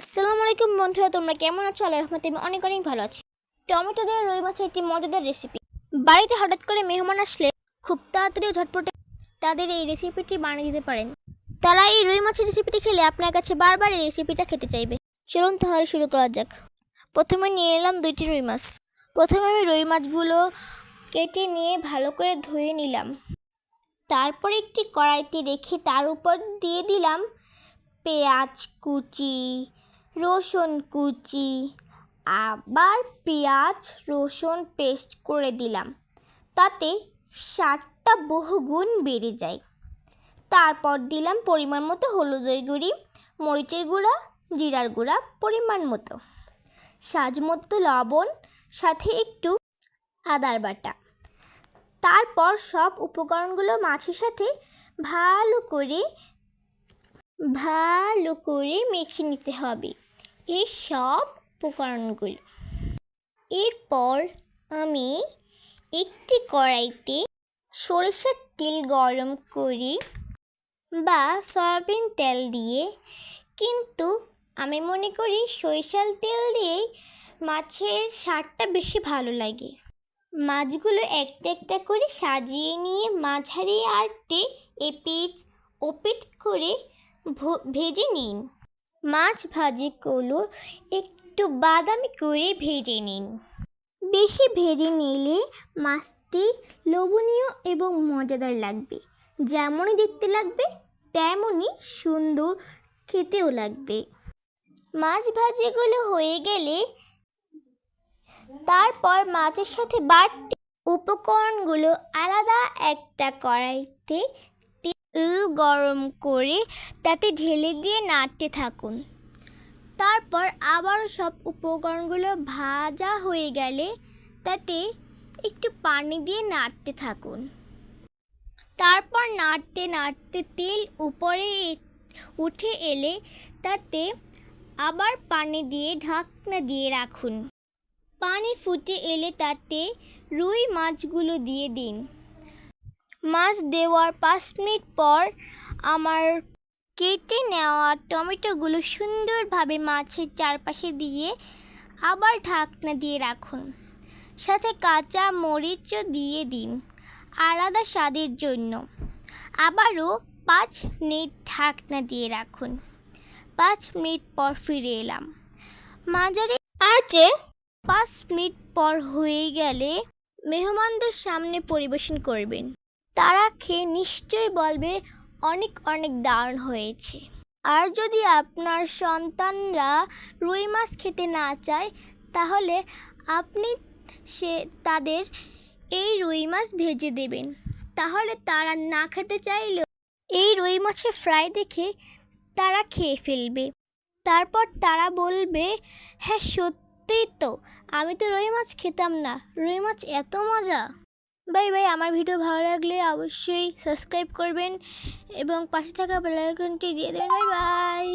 আসসালামু আলাইকুম বন্ধুরা, তোমরা কেমন আছো? আল্লাহ রহমতে আমি অনেক অনেক ভালো আছি। টমেটো দিয়ে রুই মাছের একটি মজাদার রেসিপি বাড়িতে হঠাৎ করে মেহমান আসলে খুব তাড়াতাড়ি ঝটপটে তাদের এই রেসিপিটি বানিয়ে দিতে পারেন। তারা এই রুই মাছের রেসিপিটি খেলে আপনার কাছে বারবার এই রেসিপিটা খেতে চাইবে। চলুন তাহলে শুরু করা যাক। প্রথমে নিয়ে এলাম দুইটি রুই মাছ। প্রথমে আমি রুই মাছগুলো কেটে নিয়ে ভালো করে ধুয়ে নিলাম। তারপর একটি কড়াইতে রেখে তার উপর দিয়ে দিলাম পেঁয়াজ, কুচি রসুন কুচি, আবার পেঁয়াজ রসুন পেস্ট করে দিলাম। তাতে স্বাদটা বহুগুণ বেড়ে যায়। তারপর দিলাম পরিমাণ মতো হলুদের গুঁড়ি, মরিচের গুঁড়া, জিরার গুঁড়া পরিমাণ মতো। সাজ মতো লবণ, সাথে একটু আদার বাটা। তারপর সব উপকরণগুলো মাছের সাথে ভালো করে ভালো করে মেখে নিতে হবে। এই সব উপকরণগুলো। এরপর আমি একটি কড়াইতে সরিষার তেল গরম করি বা সয়াবিন তেল দিয়ে। কিন্তু আমি মনে করি সরিষার তেল দিয়েই মাছের স্বাদটা বেশি ভালো লাগে। মাছগুলো একটা একটা করে সাজিয়ে নিয়ে মাঝারি আটে এপিট ওপিট করে ভেজে নিন। মাছ ভাজিগুলো একটু বাদামি করে ভেজে নিন। বেশি ভেজে নিলে মাছটি লোভনীয় এবং মজাদার লাগবে। যেমনই দেখতে লাগবে, তেমনই সুন্দর খেতেও লাগবে। মাছ ভাজিগুলো হয়ে গেলে তারপর মাছের সাথে বাড়তি উপকরণগুলো আলাদা একটা কড়াইতে গরম করে তাতে ঢেলে দিয়ে নাড়তে থাকুন। তারপর আবারও সব উপকরণগুলো ভাজা হয়ে গেলে তাতে একটু পানি দিয়ে নাড়তে থাকুন। তারপর নাড়তে নাড়তে তেল উপরে উঠে এলে তাতে আবার পানি দিয়ে ঢাকনা দিয়ে রাখুন। পানি ফুটে এলে তাতে রুই মাছগুলো দিয়ে দিন। মাছ দেওয়ার পাঁচ মিনিট পর আমার কেটে নেওয়া টমেটোগুলো সুন্দরভাবে মাছের চারপাশে দিয়ে আবার ঢাকনা দিয়ে রাখুন। সাথে কাঁচা মরিচও দিয়ে দিন আলাদা স্বাদের জন্য। আবারও পাঁচ মিনিট ঢাকনা দিয়ে রাখুন। পাঁচ মিনিট পর ফিরে এলাম। মাঝারি আঁচে পাঁচ মিনিট পর হয়ে গেলে মেহমানদের সামনে পরিবেশন করবেন। তারা খেয়ে নিশ্চয়ই বলবে অনেক অনেক দারুণ হয়েছে। আর যদি আপনার সন্তানরা রুই মাছ খেতে না চায়, তাহলে আপনি সে, তাদের এই রুই মাছ ভেজে দেবেন। তাহলে তারা না খেতে চাইলেও এই রুই মাছের ফ্রাই দেখে তারা খেয়ে ফেলবে। তারপর তারা বলবে হ্যাঁ সত্যিই তো, আমি তো রুই মাছ খেতাম না। রুই মাছ এত মজা। বাই বাই, আমার ভিডিও ভালো লাগলে অবশ্যই সাবস্ক্রাইব করবেন এবং পাশে থাকা বেলাইকনটি দিয়ে দেবেন। Bye bye.